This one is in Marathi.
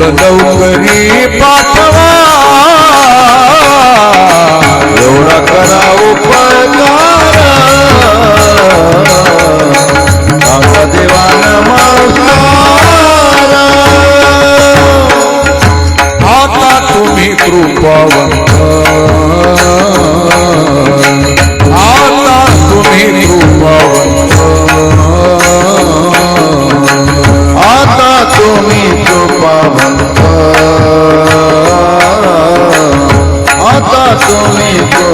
मूळ लवकरी पाठवा. एवढा करा उपकार आमचा देवान मावसार आता तुम्ही कृपावंत তুমি তো